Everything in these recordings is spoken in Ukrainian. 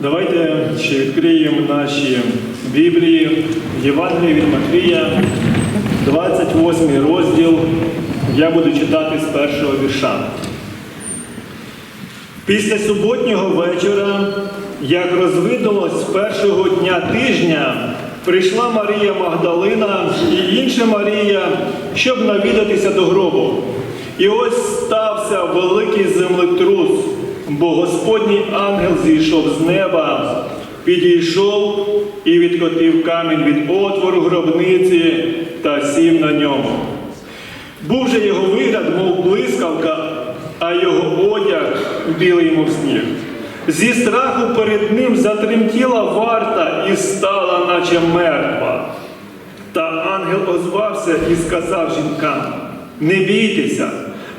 Давайте ще відкриємо наші Біблії, Євангелії від Матвія, 28 розділ. Я буду читати з першого вірша. Після суботнього вечора, як розвидалось першого дня тижня, прийшла Марія Магдалина і інша Марія, щоб навідатися до гробу. І ось стався великий землетрус, бо Господній ангел зійшов з неба, підійшов і відкотив камінь від отвору гробниці та сів на ньому. Був же його вигляд, мов блискавка, а його одяг білий, мов сніг. Зі страху перед ним затремтіла варта і стала, наче мертва. Та ангел озвався і сказав жінкам: Не бійтеся,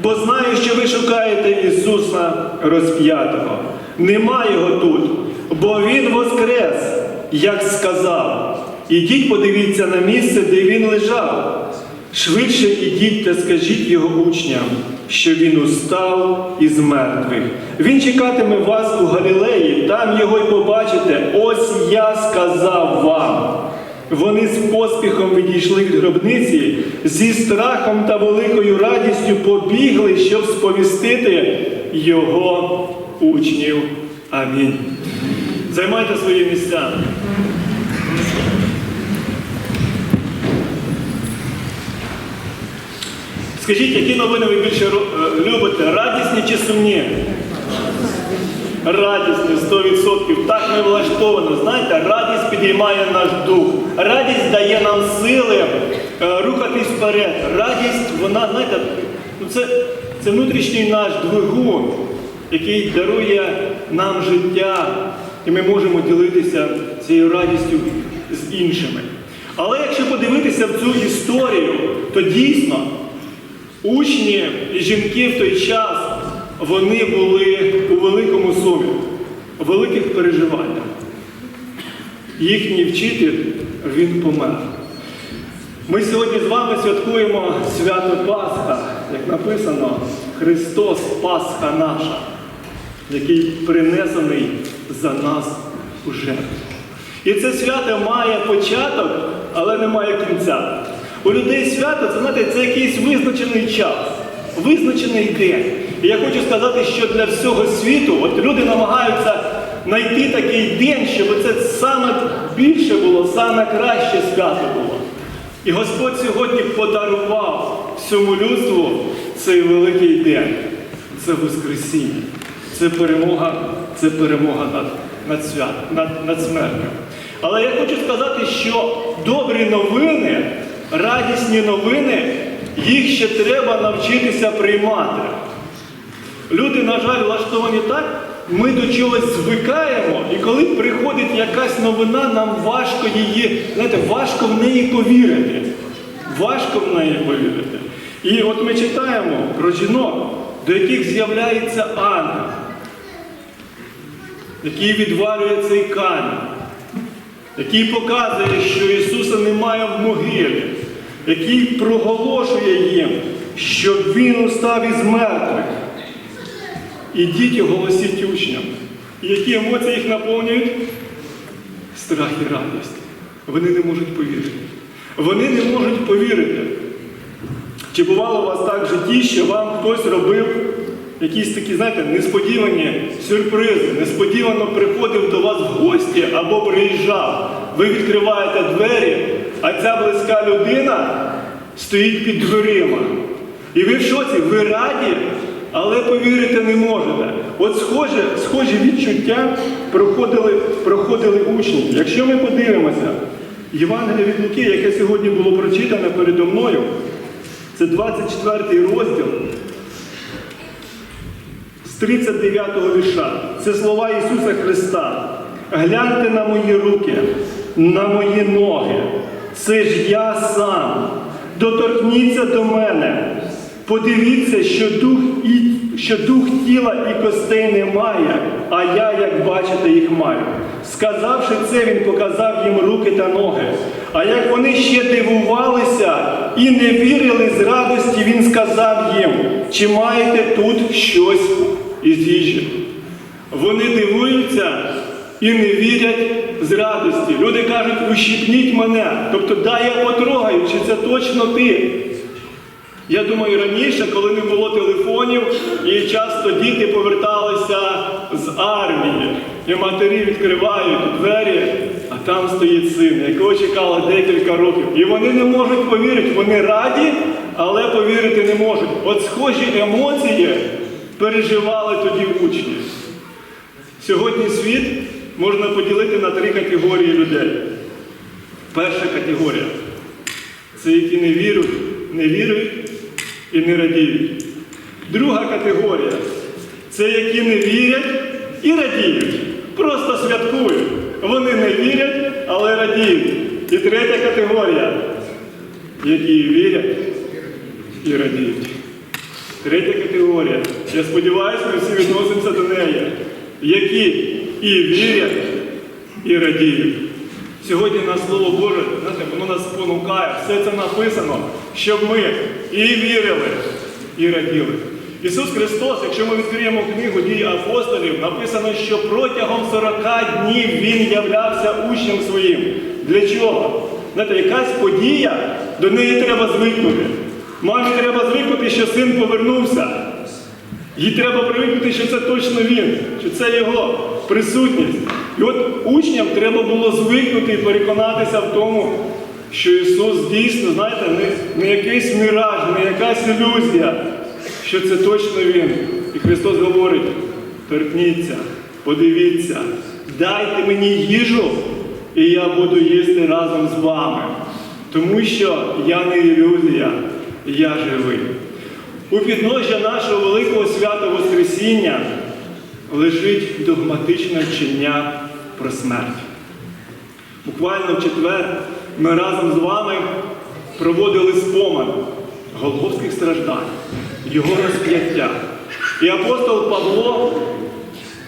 бо знаю, що ви шукаєте Ісуса розп'ятого. Нема його тут, бо Він воскрес, як сказав. Ідіть, подивіться на місце, де він лежав. Швидше ідіть та скажіть його учням, що він устав із мертвих. Він чекатиме вас у Галілеї, там його й побачите. Ось я сказав вам. Вони з поспіхом відійшли від гробниці, зі страхом та великою радістю побігли, щоб сповістити його учнів. Амінь. Займайте свої місця. Скажіть, які новини ви більше е, любите? Радісні чи сумні? Радісні, 100%. Так ми влаштовано. Знаєте, радість підіймає наш дух. Радість дає нам сили е, рухатись вперед. Радість, вона, знаєте, ну це, це внутрішній наш двигун, який дарує нам життя, і ми можемо ділитися цією радістю з іншими. Але якщо подивитися в цю історію, то дійсно Учні і жінки в той час вони були у великому сумі, у великих переживаннях. Їхній вчитель він помер. Ми сьогодні з вами святкуємо свято Пасха, як написано, Христос Пасха наша, який принесений за нас у жертву. І це свято має початок, але не має кінця. У людей свято це знаєте, це якийсь визначений час, визначений день. І я хочу сказати, що для всього світу от люди намагаються знайти такий день, щоб це саме більше було, саме краще свято було. І Господь сьогодні подарував всьому людству цей великий день. Це Воскресіння, це перемога, це перемога над, над святом, над, над смертю. Але я хочу сказати, що добрі новини, радісні новини, їх ще треба навчитися приймати. Люди, на жаль, влаштовані так, ми до чогось звикаємо, і коли приходить якась новина, нам важко її, знаєте, важко в неї повірити. Важко в неї повірити. І от ми читаємо про жінок, до яких з'являється ангел, який відвалює цей камінь, який показує, що Ісуса немає в могилі, який проголошує їм, що Він устав із мертвих. Ідіть і голосіть учням. І які емоції їх наповнюють? Страх і радість. Вони не можуть повірити. Вони не можуть повірити. Чи бувало у вас так в житті, що вам хтось робив якісь такі, знаєте, несподівані сюрпризи, несподівано приходив до вас в гості або приїжджав. Ви відкриваєте двері, а ця близька людина стоїть під дверима. І ви в шоці, ви раді, але повірити не можете. От схоже, схожі відчуття проходили, проходили учні. Якщо ми подивимося, Євангелія від Луки, яке сьогодні було прочитане передо мною, це 24 розділ з 39 вірша. Це слова Ісуса Христа. Гляньте на мої руки, на мої ноги. Це ж я сам. Доторкніться до мене. Подивіться, що дух, що дух тіла і костей немає, а я, як бачите, їх маю. Сказавши це, він показав їм руки та ноги. А як вони ще дивувалися і не вірили з радості, він сказав їм, чи маєте тут щось із їжі? Вони дивуються, і не вірять з радості. Люди кажуть, ущипніть мене. Тобто, дай я потрогаю, чи це точно ти. Я думаю, раніше, коли не було телефонів, і часто діти поверталися з армії, і матері відкривають двері, а там стоїть син, якого чекали декілька років. І вони не можуть повірити, вони раді, але повірити не можуть. От схожі емоції переживали тоді учні. Сьогодні світ можна поділити на три категорії людей. Перша категорія це які не вірують, не вірують і не радіють. Друга категорія це які не вірять і радіють. Просто святкують. Вони не вірять, але радіють. І третя категорія, які вірять і радіють. Третя категорія. Я сподіваюся, ми всі відносимося до неї, які і вірять, і радіють. Сьогодні на Слово Боже, знаєте, воно нас спонукає, все це написано, щоб ми і вірили, і раділи. Ісус Христос, якщо ми відкриємо книгу дій апостолів, написано, що протягом 40 днів Він являвся учнем своїм. Для чого? Знаєте, якась подія, до неї треба звикнути. Мамі треба звикнути, що син повернувся. Їй треба привикнути, що це точно він, що це його присутність. І от учням треба було звикнути і переконатися в тому, що Ісус дійсно, знаєте, не, не якийсь міраж, не якась ілюзія, що це точно Він. І Христос говорить: торкніться, подивіться, дайте мені їжу, і я буду їсти разом з вами. Тому що я не ілюзія, я живий. У підножжя нашого великого свята Воскресіння лежить догматичне вчення про смерть. Буквально в четвер ми разом з вами проводили спомин Голгофських страждань, його розп'яття. І апостол Павло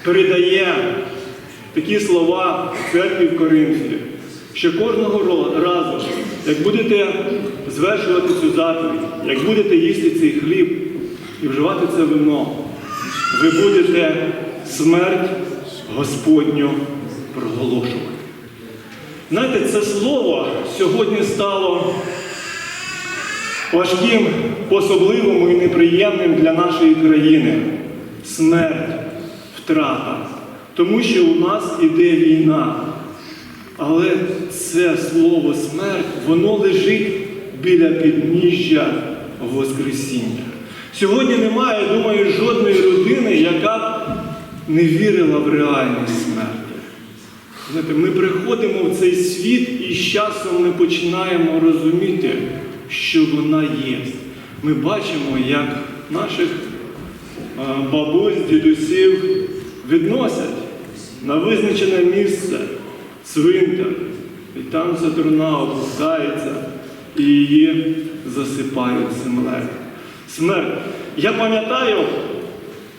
передає такі слова церкві в Коринфі, що кожного разу, як будете звершувати цю заповідь, як будете їсти цей хліб і вживати це вино, ви будете смерть Господню проголошувати. Знаєте, це слово сьогодні стало важким, особливим і неприємним для нашої країни. Смерть, втрата. Тому що у нас іде війна. Але це слово смерть, воно лежить біля підніжжя Воскресіння. Сьогодні немає, думаю, жодної людини, яка б не вірила в реальність смерті. Знаєте, ми приходимо в цей світ і з часом ми починаємо розуміти, що вона є. Ми бачимо, як наших бабусь, дідусів відносять на визначене місце цвинтар. І там труна опускається і її засипають землею. Смерть. Я пам'ятаю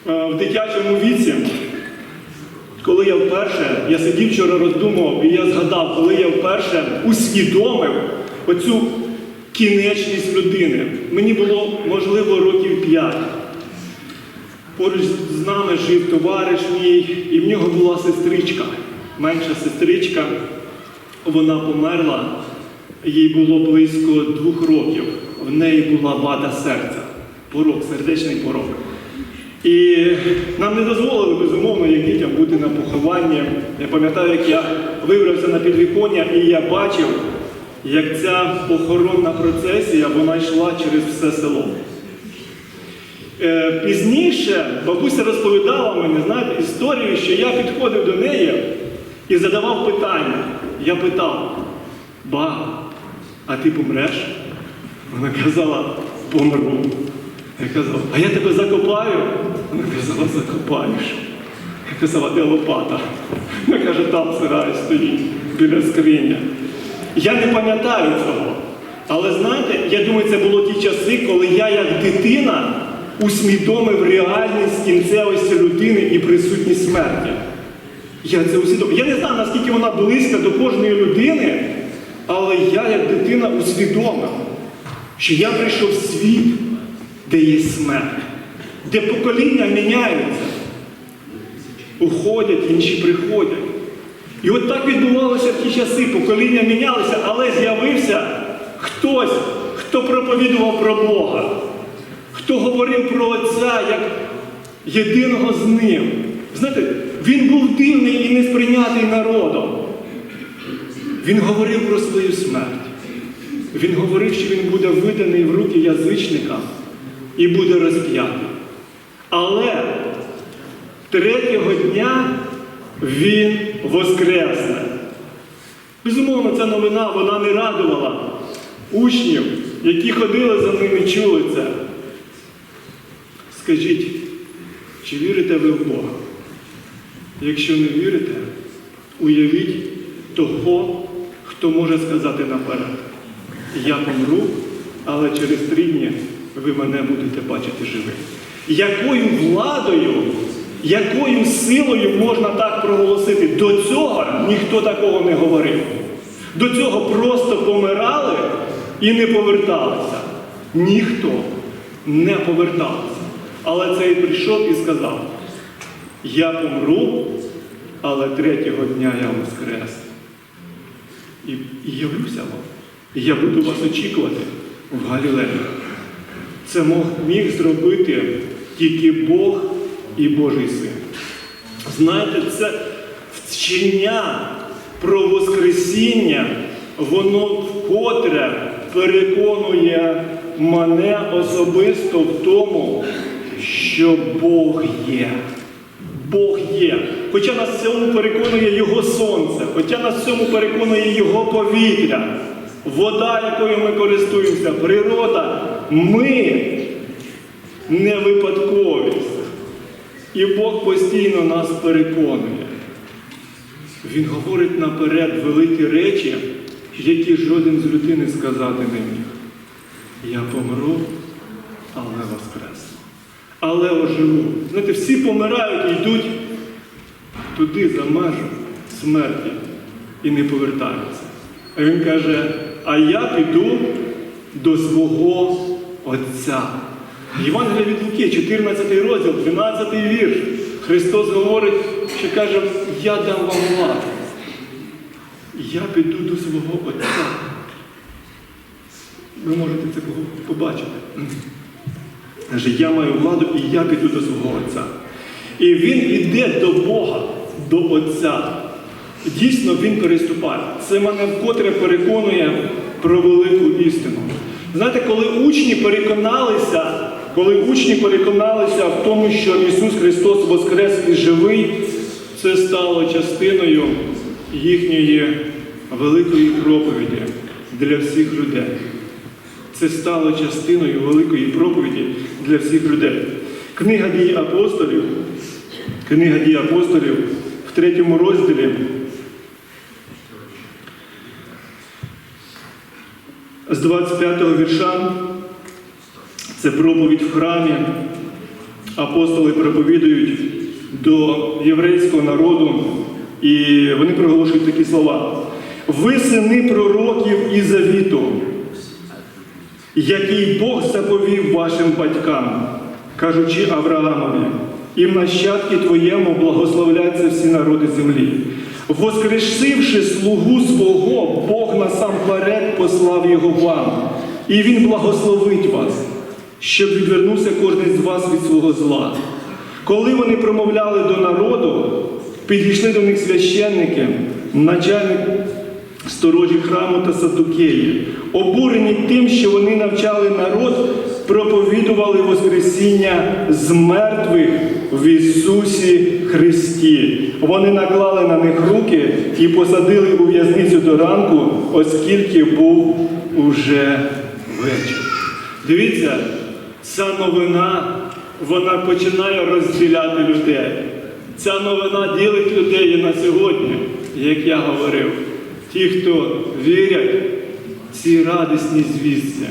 е, в дитячому віці, коли я вперше, я сидів вчора роздумував, і я згадав, коли я вперше усвідомив оцю кінечність людини. Мені було, можливо, років п'ять. Поруч з нами жив товариш мій, і в нього була сестричка, менша сестричка. Вона померла, їй було близько двох років. В неї була вада серця, порок, сердечний порок. І нам не дозволили, безумовно, як дітям бути на похованні. Я пам'ятаю, як я вибрався на підвіконня і я бачив, як ця похоронна процесія вона йшла через все село. Е, Пізніше бабуся розповідала мені, знаєте, історію, що я підходив до неї і задавав питання. Я питав, ба, а ти помреш? Вона казала, помру. Я казав, а я тебе закопаю? Вона казала, закопаєш. Я казала, де лопата? Вона каже, там сарай стоїть біля скриня. Я не пам'ятаю цього. Але знаєте, я думаю, це було ті часи, коли я як дитина усвідомив реальність кінцевості людини і присутність смерті. Я це усвідомив. Я не знаю, наскільки вона близька до кожної людини, але я як дитина усвідомив, що я прийшов в світ, де є смерть, де покоління міняються. Уходять, інші приходять. І от так відбувалося в ті часи, покоління мінялися, але з'явився хтось, хто проповідував про Бога, хто говорив про Отця як єдиного з ним. Знаєте, він був дивний і несприйнятий народом. Він говорив про свою смерть. Він говорив, що він буде виданий в руки язичникам і буде розп'ятий. Але третього дня він воскресне. Безумовно, ця новина вона не радувала учнів, які ходили за ним і чули це. Скажіть, чи вірите ви в Бога? Якщо не вірите, уявіть того, хто може сказати наперед. Я помру, але через три дні ви мене будете бачити живим. Якою владою, якою силою можна так проголосити? До цього ніхто такого не говорив. До цього просто помирали і не поверталися. Ніхто не повертався. Але цей прийшов і сказав: Я помру, але третього дня я воскрес. І, явлюся вам. Я буду вас очікувати в Галілеї. Це міг зробити тільки Бог і Божий Син. Знаєте, це вчення про Воскресіння, воно вкотре переконує мене особисто в тому, що Бог є. Бог є. Хоча нас в цьому переконує Його сонце, хоча нас в цьому переконує Його повітря, вода, якою ми користуємося, природа, ми не випадковість. І Бог постійно нас переконує. Він говорить наперед великі речі, які жоден з людини сказати не міг. Я помру, але воскресну. Але оживу. Знаєте, всі помирають і йдуть туди за межу смерті і не повертаються. А він каже: а я піду до свого Отця. Євангелія від Луки, 14 розділ, 12 вірш. Христос говорить, що каже, я дам вам владу. Я піду до свого Отця. Ви можете це побачити. Каже, я маю владу і я піду до свого Отця. І він іде до Бога, до Отця. Дійсно, він переступає. Це мене вкотре переконує про велику істину. Знаєте, коли учні переконалися, коли учні переконалися в тому, що Ісус Христос Воскрес і живий, це стало частиною їхньої великої проповіді для всіх людей. Це стало частиною великої проповіді для всіх людей. Книга дій апостолів, книга дій апостолів в третьому розділі. З 25 го вірша це проповідь в храмі. Апостоли проповідують до єврейського народу, і вони проголошують такі слова. Ви сини пророків і завіту, який Бог заповів вашим батькам, кажучи Авраамові, і в нащадки твоєму благословляться всі народи землі. Воскрешивши слугу свого, Бог насамперед послав його вам, і Він благословить вас, щоб відвернувся кожен з вас від свого зла. Коли вони промовляли до народу, підійшли до них священники, начальник сторожі храму та садукеї, обурені тим, що вони навчали народ, проповідували Воскресіння з мертвих в Ісусі Христі. Вони наклали на них руки і посадили у в'язницю до ранку, оскільки був уже вечір. Дивіться, ця новина вона починає розділяти людей. Ця новина ділить людей на сьогодні, як я говорив. Ті, хто вірять цій радісній звістці,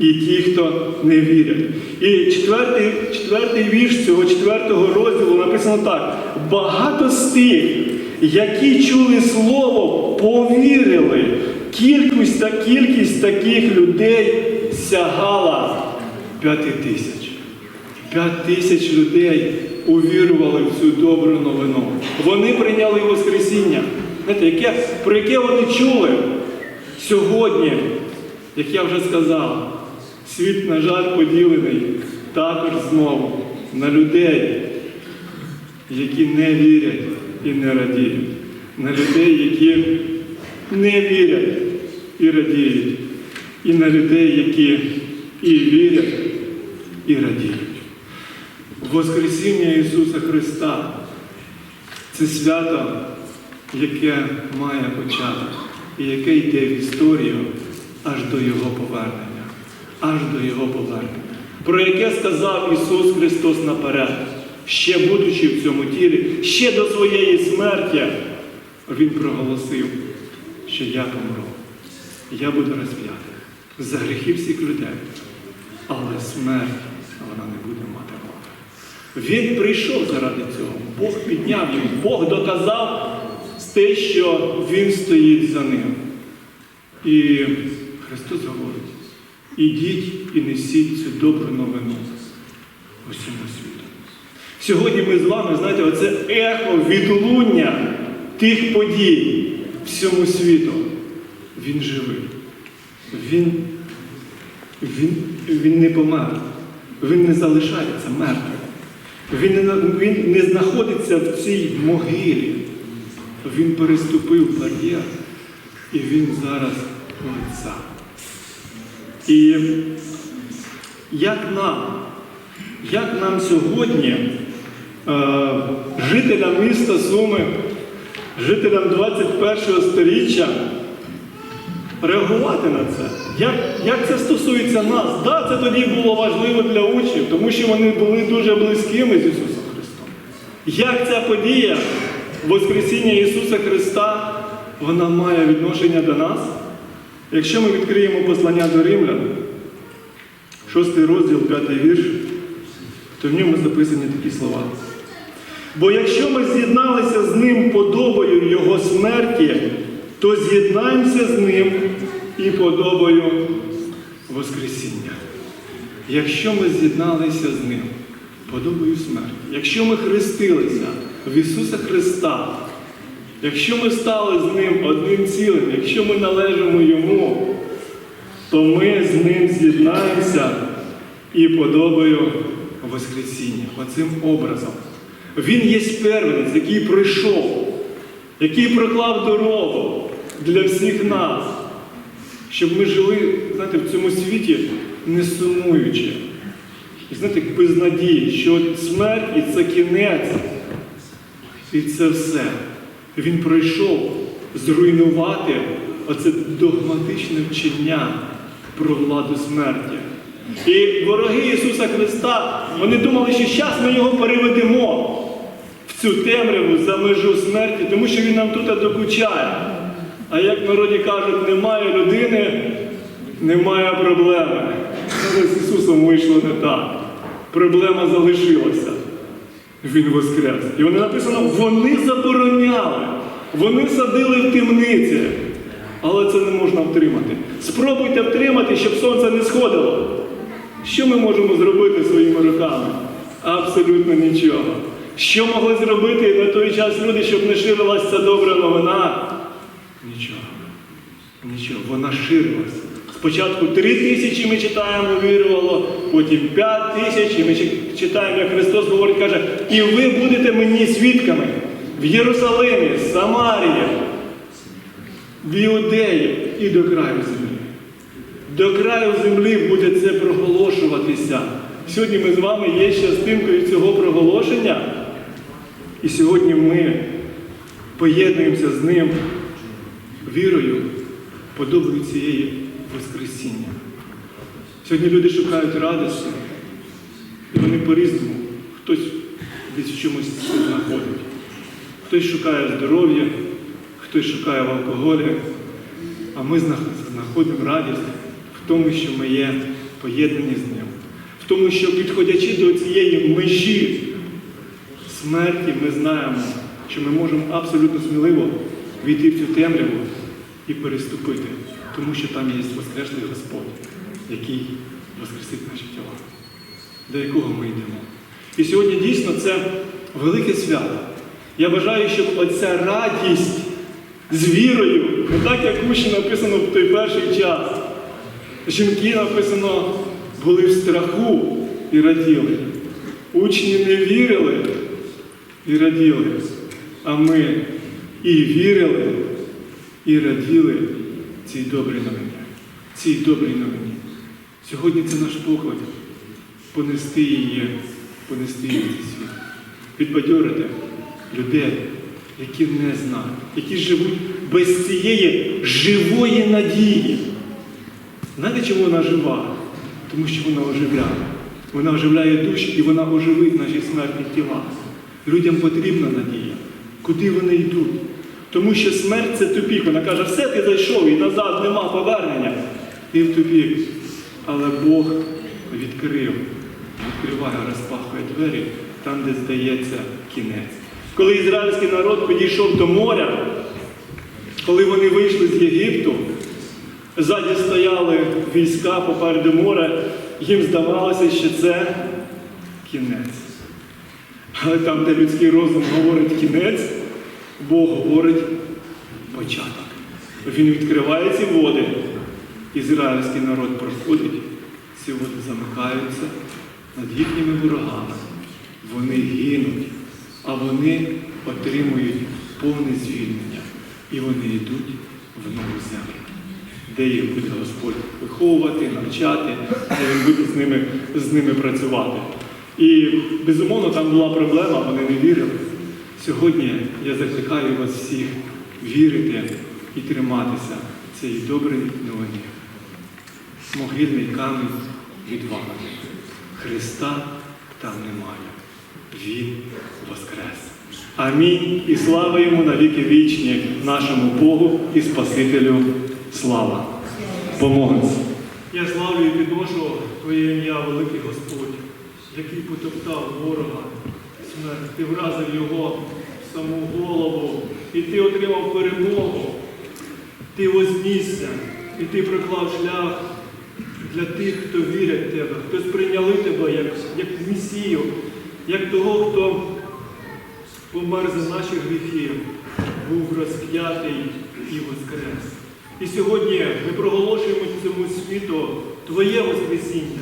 і ті, хто не вірять. І четвертий, четвертий вірш цього четвертого розділу написано так: багато з тих, які чули слово, повірили. Кількість та кількість таких людей сягала п'яти тисяч. П'ять тисяч людей увірували в цю добру новину. Вони прийняли Воскресіння. знаєте, яке, про яке вони чули сьогодні, як я вже сказав, світ, на жаль, поділений також знову на людей, які не вірять і не радіють, на людей, які не вірять і радіють, і на людей, які і вірять, і радіють. Воскресіння Ісуса Христа це свято, яке має початок і яке йде в історію аж до Його повернення, аж до Його повернення, про яке сказав Ісус Христос наперед, ще будучи в цьому тілі, ще до своєї смерті, Він проголосив, що я помру, я буду розп'ятий за гріхи всіх людей, але смерть вона не буде мати мови. Він прийшов заради цього. Бог підняв його, Бог доказав те, що він стоїть за ним. І Христос говорить: ідіть і несіть цю добру новину усьому світу. Сьогодні ми з вами, знаєте, оце ехо відлуння тих подій всьому світу. Він живий. Він, він, він не помер. Він не залишається мертвим. Він не, він не знаходиться в цій могилі. Він переступив бар'єр, і він зараз Отця. І як нам, як нам сьогодні, е, жителям міста Суми, жителям 21 століття, реагувати на це? Як, як це стосується нас? Да, це тоді було важливо для учнів, тому що вони були дуже близькими з Ісусом Христом. Як ця подія Воскресіння Ісуса Христа, вона має відношення до нас? Якщо ми відкриємо послання до Римлян, 6 розділ, 5 вірш, то в ньому записані такі слова. Бо якщо ми з'єдналися з ним подобою Його смерті, то з'єднаємося з ним і подобою Воскресіння. Якщо ми з'єдналися з ним подобою смерті, якщо ми хрестилися в Ісуса Христа, якщо ми стали з Ним одним цілим, якщо ми належимо Йому, то ми з ним з'єднаємося і подобою Воскресіння, оцим образом. Він є первенець, який прийшов, який проклав дорогу для всіх нас, щоб ми жили знаєте, в цьому світі не сумуючи. І знаєте, без надії, що смерть і це кінець, і це все. Він пройшов зруйнувати оце догматичне вчення про владу смерті. І вороги Ісуса Христа, вони думали, що зараз ми його переведемо в цю темряву за межу смерті, тому що він нам тут докучає. А як народі кажуть, немає людини, немає проблеми. Але з Ісусом вийшло не так. Проблема залишилася. Він воскрес. І вони написано, вони забороняли, вони садили в темниці. Але це не можна втримати. Спробуйте втримати, щоб сонце не сходило. Що ми можемо зробити своїми руками? Абсолютно нічого. Що могли зробити на той час люди, щоб не ширилася ця добра новина? Нічого. Нічого, вона ширилася. Спочатку три тисячі ми читаємо, вірувало, потім п'ять тисяч, і ми читаємо, як Христос говорить, каже, і ви будете мені свідками в Єрусалимі, Самарії, в Іудеї і до краю землі. До краю землі буде це проголошуватися. Сьогодні ми з вами є частинкою цього проголошення. І сьогодні ми поєднуємося з ним вірою, подобою цієї Воскресіння. Сьогодні люди шукають радості, і вони по-різному. Хтось десь в чомусь знаходить. Хтось шукає здоров'я, хтось шукає в алкоголі, а ми знаходимо радість в тому, що ми є поєднані з ним. В тому, що підходячи до цієї межі смерті, ми знаємо, що ми можемо абсолютно сміливо війти в цю темряву і переступити, тому що там є Воскреслий Господь, який воскресить наші тіла, до якого ми йдемо. І сьогодні дійсно це велике свято. Я бажаю, щоб оця радість з вірою, не так, як учні написано в той перший час. Жінки написано були в страху і раділи. Учні не вірили і раділи. А ми і вірили, і раділи цій добрій новині. Цій добрій новині. Сьогодні це наш поклик понести її, понести її світ. Підбадьорити людей, які не знають, які живуть без цієї живої надії. Знаєте, чому вона жива? Тому що вона оживляє. Вона оживляє душі і вона оживить наші смертні тіла. Людям потрібна надія. Куди вони йдуть? Тому що смерть це тупік. Вона каже, все ти зайшов і назад нема повернення. Ти в тупік. Але Бог відкрив, відкриває, розпахує двері там, де здається кінець. Коли ізраїльський народ підійшов до моря, коли вони вийшли з Єгипту, ззаді стояли війська попереду моря, їм здавалося, що це кінець. Але там, де людський розум говорить кінець, Бог говорить початок. Він відкриває ці води, ізраїльський народ проходить, води замикаються над їхніми ворогами. Вони гинуть, а вони отримують повне звільнення. І вони йдуть в нову землю, де їх буде Господь виховувати, навчати, де Він буде з ними, з ними працювати. І безумовно там була проблема, вони не вірили. Сьогодні я закликаю вас всіх вірити і триматися цієї доброї новині. Могильний камінь відвалений. Христа там немає. Він воскрес. Амінь. І слава йому на віки вічні, нашому Богу і Спасителю. Слава. Помолимось. Я славлю і підношу Твоє ім'я, великий Господь, який потоптав ворога, смерть. Ти вразив його в саму голову, і ти отримав перемогу. Ти вознісся, і ти проклав шлях для тих, хто вірять в тебе, хто сприйняли тебе як, як Месію, як того, хто помер за наші гріхи, був розп'ятий і воскрес. І сьогодні ми проголошуємо цьому світу Твоє Воскресіння,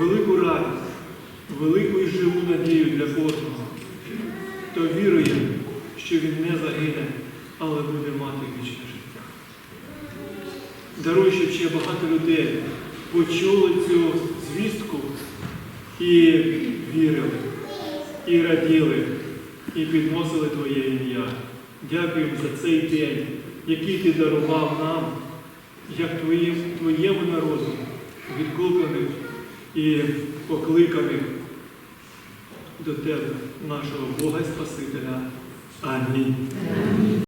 велику радість, велику і живу надію для кожного, хто вірує, що він не загине, але буде мати вічне життя. Даруй, щоб ще багато людей почули цю звістку і вірили, і раділи, і підносили Твоє ім'я. Дякуємо за цей день, який Ти дарував нам, як твоїм, Твоєму народу, відкликаних і покликаних до Тебе, нашого Бога і Спасителя. Амінь.